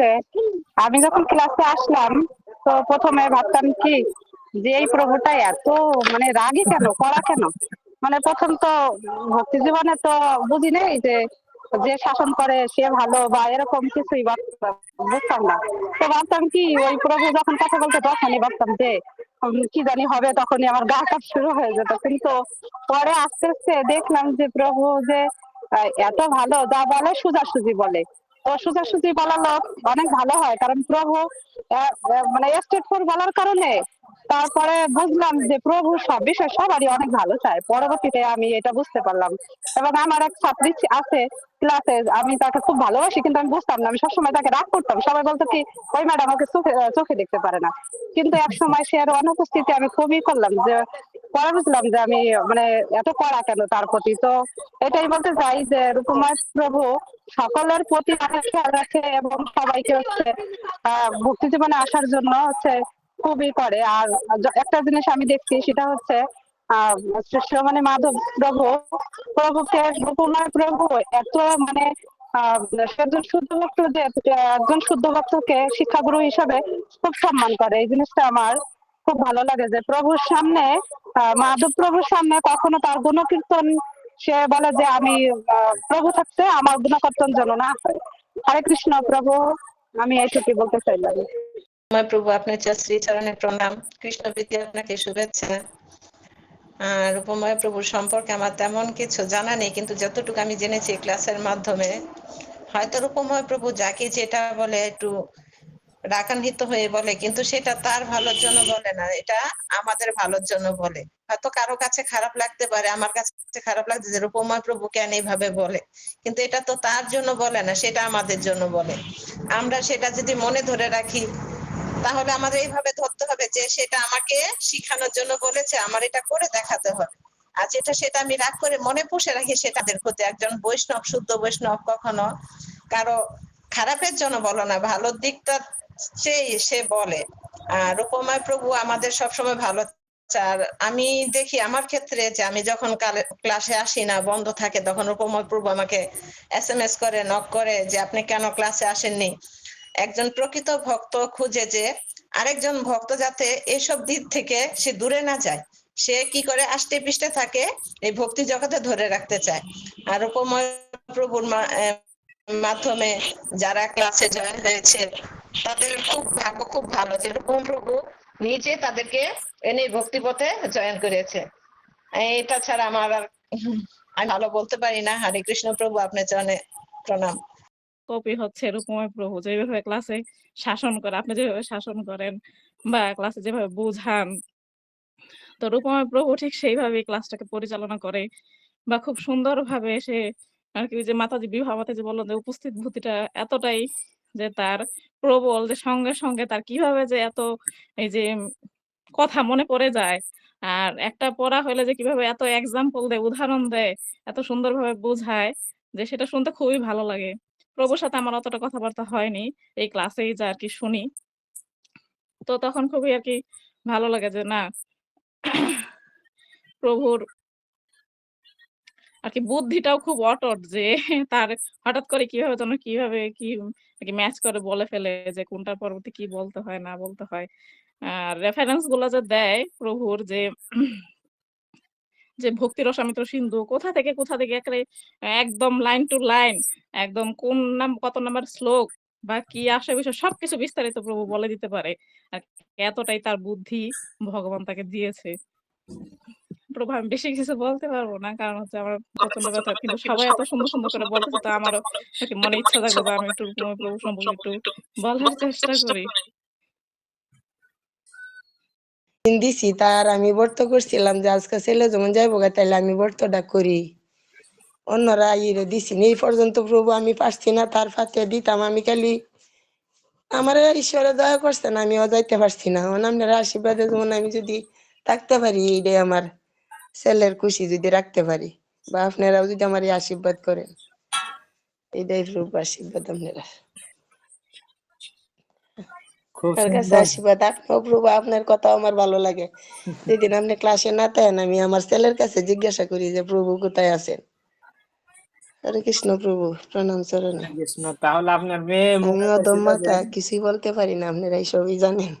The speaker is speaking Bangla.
হচ্ছে আমি যখন ক্লাসে আসলাম, তো প্রথমে ভাবতাম কি, যে এই প্রভুটা এত মানে রাগী কেন, কড়া কেন? মানে প্রথম তো ভক্তি জীবনে তো বুঝি নেই যে যে শাসন করে সে ভালো বা এরকম কিছুই বুঝতাম না। তো ভাবতাম কি, ওই প্রভু যখন কথা বলতে তখনই ভাবতাম যে কি জানি হবে, তখনই আমার গা কাপ শুরু হয়ে যেত। কিন্তু পরে আস্তে আস্তে দেখলাম যে প্রভু যে এত ভালো, যা বলে সোজাসুজি বলে। সোজাসুজি বলা লোক অনেক ভালো হয়, কারণ প্রভু মানে স্টেট ফোর বলার কারণে তারপরে বুঝলাম যে প্রভু সব বিষয় সবারই অনেক ভালো চায়। পরবর্তীতে আমি এটা বুঝতে পারলাম। এবং আমার এক ছাত্রী আছে ক্লাসে আমি তাকে খুব ভালোবাসি, কিন্তু আমি বুঝতাম না। আমি সবসময় তাকে রাগ করতাম। সবাই বলতো কি, ওই ম্যাডাম আমাকে চোখে চোখে দেখতে পারে না। কিন্তু এক সময় সে আর অনুপস্থিতি আমি খুবই করলাম যে পরে বুঝলাম যে আমি মানে এত কড়া কেন তার প্রতি? তো এটাই বলতে চাই যে রূপময় প্রভু সকলের প্রতি খেয়াল রাখে এবং সবাইকে হচ্ছে ভক্তি জীবনে আসার জন্য হচ্ছে খুবই করে। আর একটা জিনিস আমি দেখছি সেটা হচ্ছে, আহ শ্রীমণি মাধব প্রভু, প্রভুকে রূপময় প্রভু এত মানে একজন শুদ্ধ ভক্ত যে, একজন শুদ্ধ ভক্তকে শিক্ষাগুরু হিসাবে খুব সম্মান করে। এই জিনিসটা আমার খুব ভালো লাগে যে প্রভুর সামনে মাধব প্রভুর সামনে কখনো তার গুণকীর্তন, সে বলে যে আমি প্রভু থাকতে আমার গুণকীর্তন যেন না হরে কৃষ্ণ প্রভু, আমি এইটুকুই বলতে চাইলাম আমার প্রভু আপনার প্রণাম। কৃষ্ণ প্রীতি আপনাকে শুভেচ্ছা। আর রূপময় প্রভুর সম্পর্কে আমার তেমন কিছু জানা নেই, কিন্তু যতটুকু আমি জেনেছি ক্লাসের মাধ্যমে, হয়তো রূপময় প্রভু যাকে যেটা বলে একটু রাগান্বিত হয়ে বলে, কিন্তু সেটা তার ভালোর জন্য বলে না, এটা আমাদের ভালোর জন্য বলে। হয়তো কারও কাছে খারাপ লাগতে পারে, আমার কাছে খারাপ লাগছে যে রূপময় প্রভু কেন এইভাবে বলে। কিন্তু এটা তো তার জন্য বলে না, সেটা আমাদের জন্য বলে। আমরা সেটা যদি মনে ধরে রাখি, তাহলে আমাদের এইভাবে ধরতে হবে যে সেটা আমাকে শিখানোর জন্য বলেছে, আমার এটা করে দেখাতে হবে। আর যেটা সেটা আমি রাগ করে মনে পুষে রাখি, সেটা ক্ষতি একজন বৈষ্ণব, শুদ্ধ বৈষ্ণব কখনো কারও খারাপের জন্য বলো না, ভালোর দিকটা সেই সে বলে রূপময় প্রভু আমাদের সবসময় ভালো। আর আমি দেখি আমার ক্ষেত্রে যে আমি যখন ক্লাসে আসি না, বন্ধ থাকে, তখন রূপময় প্রভু আমাকে এস এম এস করে, নক করে যে, আপনি কেন ক্লাসে আসেননি? একজন প্রকৃত ভক্ত খুঁজে যে, আরেকজন ভক্ত যাতে এসব দিক থেকে সে দূরে না যায়। সে কি করে আষ্টে পিষ্টে থাকে, এই ভক্তি জগতে ধরে রাখতে চায়। আর উপময় প্রভুর মাধ্যমে যারা ক্লাসে জয়েন হয়েছে তাদের খুব ভাগ্য খুব ভালো। যে রূপম প্রভু নিজে তাদেরকে এনে ভক্তি পথে জয়েন করেছে। এটা ছাড়া আমার আর আমি ভালো বলতে পারি না। হরে কৃষ্ণ প্রভু, আপনার চরণে প্রণাম। কপি হচ্ছে প্রভু, যেভাবে ক্লাসে শাসন করে, আপনি যেভাবে শাসন করেন বা ক্লাসে যেভাবে বোঝান, তো রূপময় প্রভু ঠিক সেইভাবেই ক্লাসটাকে পরিচালনা করে বা খুব সুন্দরভাবে সে আর কি যে মাতাজি বিভাবতে যে বলল যে উপস্থিত ভূতিটা এতটাই যে তার প্রবল, যে সঙ্গে সঙ্গে তার কীভাবে যে এত, এই যে কথা মনে পড়ে যায়। আর একটা পড়া হলে যে কীভাবে এত এক্সাম্পল দেয়, উদাহরণ দেয়, এত সুন্দরভাবে বোঝায়, যে সেটা শুনতে খুবই ভালো লাগে। প্রভুর সাথে আমার অতটা কথাবার্তা হয়নি, এই ক্লাসেই যা আর কি শুনি। তো তখন খুবই আর কি ভালো লাগে যে না, প্রভুর আর কি বুদ্ধিটাও খুব অটট যে তার হঠাৎ করে কীভাবে যেন কীভাবে কি কি ম্যাচ করে বলে ফেলে যে কোনটার পরবর্তী কি বলতে হয়, না বলতে হয়। আর রেফারেন্সগুলো যে দেয় প্রভুর যে যে ভক্তি রসামিত সিন্ধু, কোথা থেকে কোথা থেকে একেবারে একদম লাইন টু লাইন একদম কোন নাম, কত নাম্বার শ্লোক বা কি আসে বিষয় সবকিছু বিস্তারিত প্রভু বলে দিতে পারে। এতটাই তার বুদ্ধি ভগবান তাকে দিয়েছে। প্রভু আমি বেশি কিছু বলতে পারব না কারণ হচ্ছে আমার প্রচণ্ড কথা কিন্তু সবাই এত সুন্দর সুন্দর করে বলতেছে তো আমারও একটু মনে ইচ্ছা থাকবে যে আমি একটু প্রভু সম্পর্কে একটু বলার চেষ্টা করি। দিছি তার আমি ব্রত করছিলাম যে আজকে ছেলে যেমন যাইবো গা তাইলে আমি ব্রতটা করি। অন্যরা ইরে দিছি এই পর্যন্ত প্রভু আমি পারছি না তার ফাতে দিতাম আমি খালি। আমার ঈশ্বরে দয়া করছে না আমি যাইতে পারছি না। আপনার আশীর্বাদে যেমন আমি যদি থাকতে পারি এইটাই আমার। ছেলের খুশি যদি রাখতে পারি। বা আপনারাও যদি আমার আশীর্বাদ করেন। এইটাই প্রভু আশীর্বাদ আপনারা। কাছে আশীর্বাদ। আপনার কথা আমার ভালো লাগে। যেদিন আপনি ক্লাসে না থাকেন আমি আমার ছেলের কাছে জিজ্ঞাসা করি যে প্রভু কোথায় আছেন? হরে কৃষ্ণ প্রভু প্রণাম চরণে। কৃষ্ণ তাহলে আপনার মেয়ে আমি কিছুই বলতে পারি না আপনারা এই সবই জানেন।